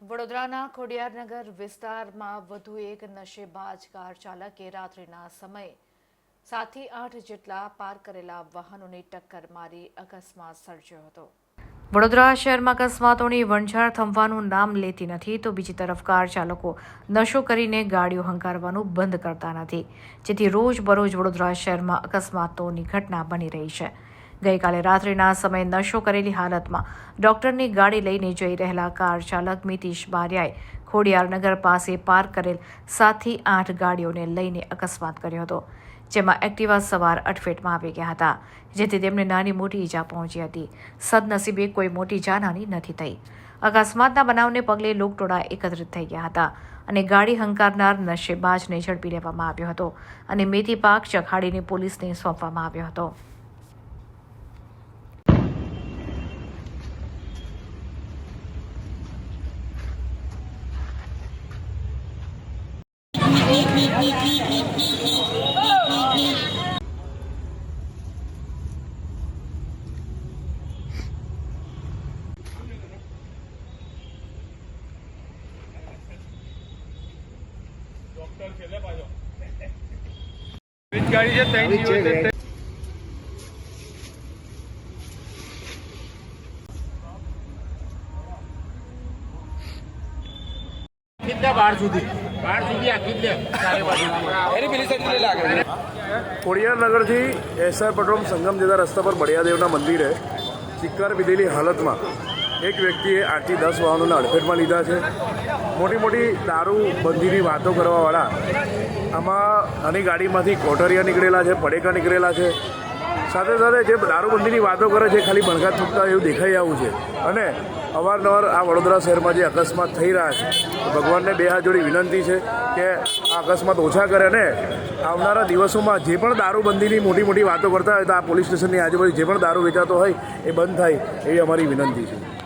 વડોદરાના ખોડિયારનગર વિસ્તારમાં વધુ એક નશેબાજ કાર ચાલકે રાત્રિના સમયે સાતથી આઠ જેટલા પાર્ક કરેલા વાહનોની ટક્કર મારી અકસ્માત સર્જ્યો હતો. વડોદરા શહેરમાં અકસ્માતોની વણઝાર થંભવાનું નામ લેતી નથી તો બીજી તરફ કાર ચાલકો નશો કરીને ગાડીઓ હંકારવાનું બંધ કરતા નથી. જેથી રોજબરોજ વડોદરા શહેરમાં અકસ્માતોની ઘટના બની રહી છે. ગઈકાલે રાત્રિના સમયે નશો કરેલી હાલતમાં ડોક્ટરની ગાડી લઈને જઈ રહેલા કાર ચાલક મિતિશ બારિયાએ ખોડિયારનગર પાસે પાર્ક કરેલ સાતથી આઠ ગાડીઓને લઈને અકસ્માત કર્યો હતો, જેમાં એક્ટિવા સવાર અટફેટમાં આવી ગયા હતા, જેથી તેમને નાની મોટી ઈજા પહોંચી હતી. સદનસીબે કોઈ મોટી જાનહાની નથી થઈ. અકસ્માતના બનાવને પગલે લોકટોળા એકત્રિત થઈ ગયા હતા અને ગાડી હંકારનાર નશેબાજને ઝડપી લેવામાં આવ્યો હતો અને મેથી પાક ચખાડીને પોલીસને સોંપવામાં આવ્યો હતો. ગાડી છે ત્રણ દિવસ આખી બાર સુધી લાગે. ખોડિયારનગરથી એસઆર પેટ્રોલ સંગમ જતા રસ્તા પર બળિયાદેવના મંદિરે ચિક્કાર પીધેલી હાલતમાં એક વ્યક્તિએ આઠથી દસ વાહનોના અડફેટમાં લીધા છે. મોટી મોટી દારૂ બંધીની વાતો કરવાવાળા આમાં આની ગાડીમાંથી કોટરિયા નીકળેલા છે પડેકા નીકળેલા છે. સાથે સાથે જે દારૂબંધીની વાતો કરે છે, ખાલી બણગાત થૂકતા એવું દેખાઈ આવું છે. અને અવારનવાર આ વડોદરા શહેરમાં જે અકસ્માત થઈ રહ્યા છે, ભગવાનને બે હાથ જોડી વિનંતી છે કે આ અકસ્માત ઓછા કરે અને આવનારા દિવસોમાં જે પણ દારૂબંધીની મોટી મોટી વાતો કરતા હોય તો આ પોલીસ સ્ટેશનની આજુબાજુ જે પણ દારૂ વેચાતો હોય એ બંધ થાય એવી અમારી વિનંતી છે.